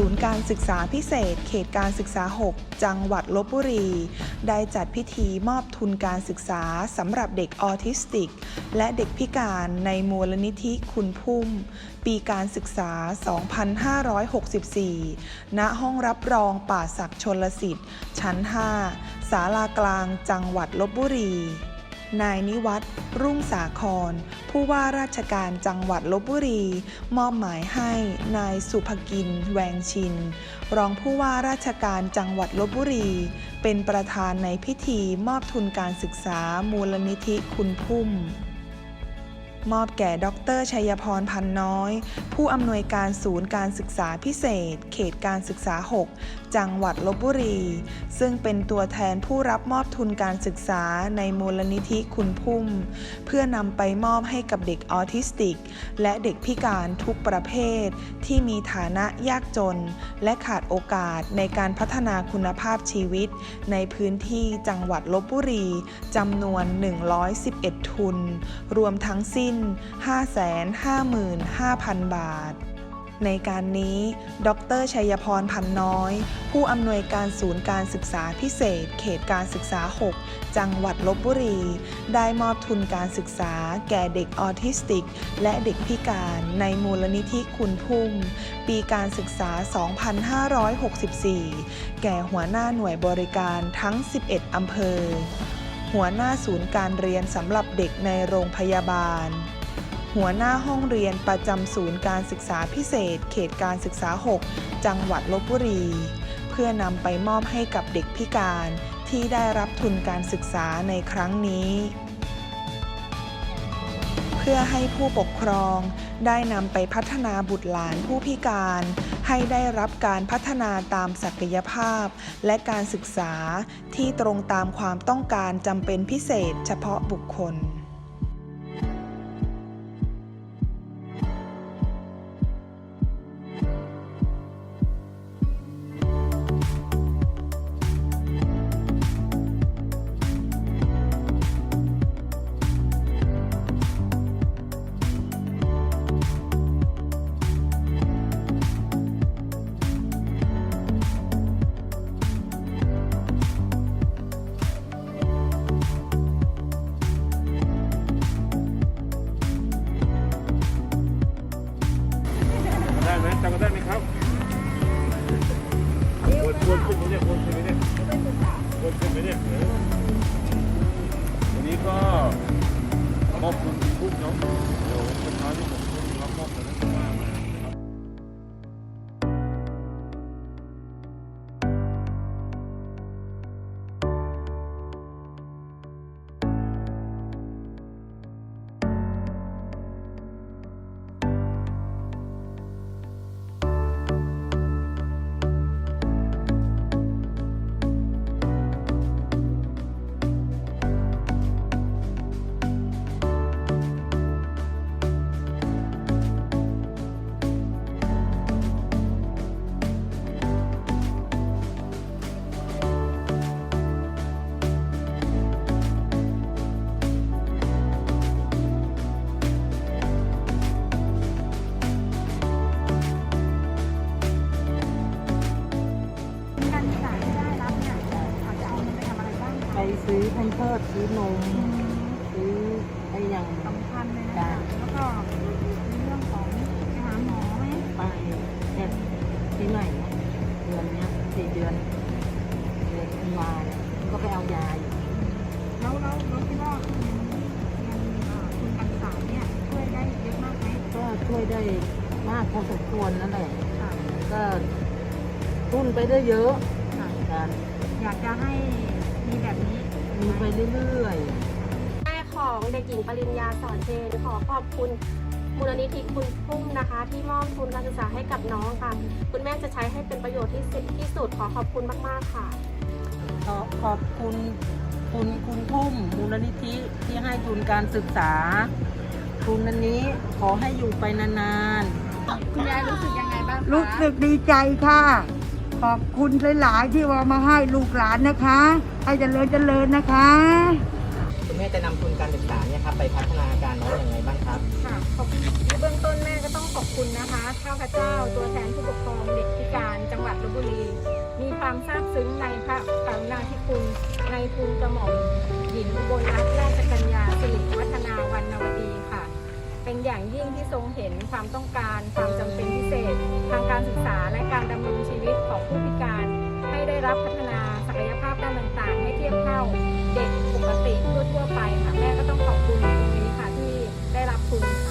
ศูนย์การศึกษาพิเศษ เขตการศึกษา 6 จังหวัดลบบุรี ได้จัดพิธีมอบทุนการศึกษาสำหรับเด็กออทิสติก และเด็กพิการในมูลนิธิคุณพุ่ม ปีการศึกษา 2564 ณ ห้องรับรองป่าศักดิ์ชนลสิทธิ์ ชั้น 5 ศาลากลางจังหวัดลบบุรี นายนิวัตรรุ่งสาคร ผู้ว่าราชการจังหวัดลบบุรี มอบหมายให้นายสุภกิน แวงชิน รองผู้ว่าราชการจังหวัดลบบุรี เป็นประธานในพิธีมอบทุนการศึกษามูลนิธิคุณพุ่ม มอบแก่ดรชัยพรพันน้อย ผู้อำนวยการศูนย์การศึกษาพิเศษ เขตการศึกษา 6 จังหวัดลบบุรี ซึ่งเป็นตัวแทนผู้รับมอบทุนการศึกษาในมูลนิธิคุณพุ่ม เพื่อนำไปมอบให้กับเด็กออทิสติก และเด็กพิการทุกประเภท ที่มีฐานะยากจน และขาดโอกาสในการพัฒนาคุณภาพชีวิต ในพื้นที่จังหวัดลบบุรีจำนวน 111 ทุน รวมทั้งสิ้น555,000 บาท ในการนี้ ดรชัยพรพันน้อย ผู้อำนวยการศูนย์การศึกษาพิเศษ เขตการศึกษา 6 จังหวัดลบบุรี ได้มอบทุนการศึกษา แก่เด็กออทิสติก และเด็กพิการในมูลนิธิคุณพุ่ม ปีการศึกษา 2564 แก่หัวหน้าหน่วยบริการทั้ง 11 อำเภอ หัวหน้าศูนย์การเรียนสำหรับเด็กในโรงพยาบาล หัวหน้าห้องเรียนประจำศูนย์การศึกษาพิเศษ เขตการศึกษา 6 จังหวัดลบบุรี เพื่อนำไปมอบให้กับเด็กพิการที่ได้รับทุนการศึกษาในครั้งนี้ เพื่อให้ผู้ปกครองได้นำไปพัฒนาบุตรหลานผู้พิการ ให้ได้รับการพัฒนาตามศักยภาพ และการศึกษาที่ตรงตามความต้องการจำเป็นพิเศษเฉพาะบุคคล ไหมจำกันได้ไหมครับวนวนขึ้นไปเนี่ยวนขึ้นไปเนี่ยวนขึ้นไปเนี่ยวันนี้ก็ขอบคุณทุกเนาะ ซื้อแพมเพิร์สซื้อนมซื้อไอ้อย่าง สำคัญเลยนะคะ แล้วก็ในเรื่องของไปหาหมอไหมไปแค่ปีใหม่เนี่ยเดือนเนี้ยสี่เดือนเดือนธันวาเนี่ยก็ไปเอายาอยู่แล้วแล้วเราคิดว่าเงินเงินเอ่อทุนการศึกษาเนี่ยช่วยได้เยอะมากไหมก็ช่วยได้มากพอสมควรนั่นแหละค่ะก็ทุนไปได้เยอะค่ะ การ อยากจะให้ มีแบบนี้มีไปเรื่อยๆแม่ของเด็กหญิงปริญญาสอนเจนขอขอบคุณมูลนิธิคุณพุ่มนะคะ ที่มอบทุนการศึกษาให้กับน้องค่ะ คุณแม่จะใช้ให้เป็นประโยชน์ที่สุดที่สุดขอขอบคุณมากๆค่ะ ขอขอบคุณคุณคุณพุ่มมูลนิธิที่ให้ทุนการศึกษา ทุนอันนี้ขอให้อยู่ไปนานคุณยายรู้สึกยังไงบ้างคะรู้สึกดีใจค่ะ ขอบคุณหลาย ๆ ที่ว่ามาให้ลูกหลานนะคะ ให้เจริญเจริญนะคะคุณแม่จะนำทุนการศึกษาเนี่ยครับไปพัฒนาการน้องอย่างไรบ้างครับ ค่ะขอบคุณในเบื้องต้นแม่ก็ต้องขขอบคุณนะคะข้าพเจ้าตัวแทนผู้ปกครองเด็กพิการจังหวัดลบบุรี มีความซาบซึ้งในพระกรุณาธิคุณในทุนกระหม่อมหญิงอุบลรัตนราชกัญญาสิริวัฒนาวรรณวดีค่ะ เป็นอย่างยิ่งที่ทรงเห็นความต้องการความจำเป็นพิเศษ ทางการศึกษาและการดำรงชีวิตของผู้พิการให้ได้รับพัฒนา ศักยภาพด้านต่างๆ ให้เทียบเท่าเด็กปกติทั่วไปค่ะแม่ก็ต้องขอบคุณตรงนี้ค่ะที่ได้รับทุน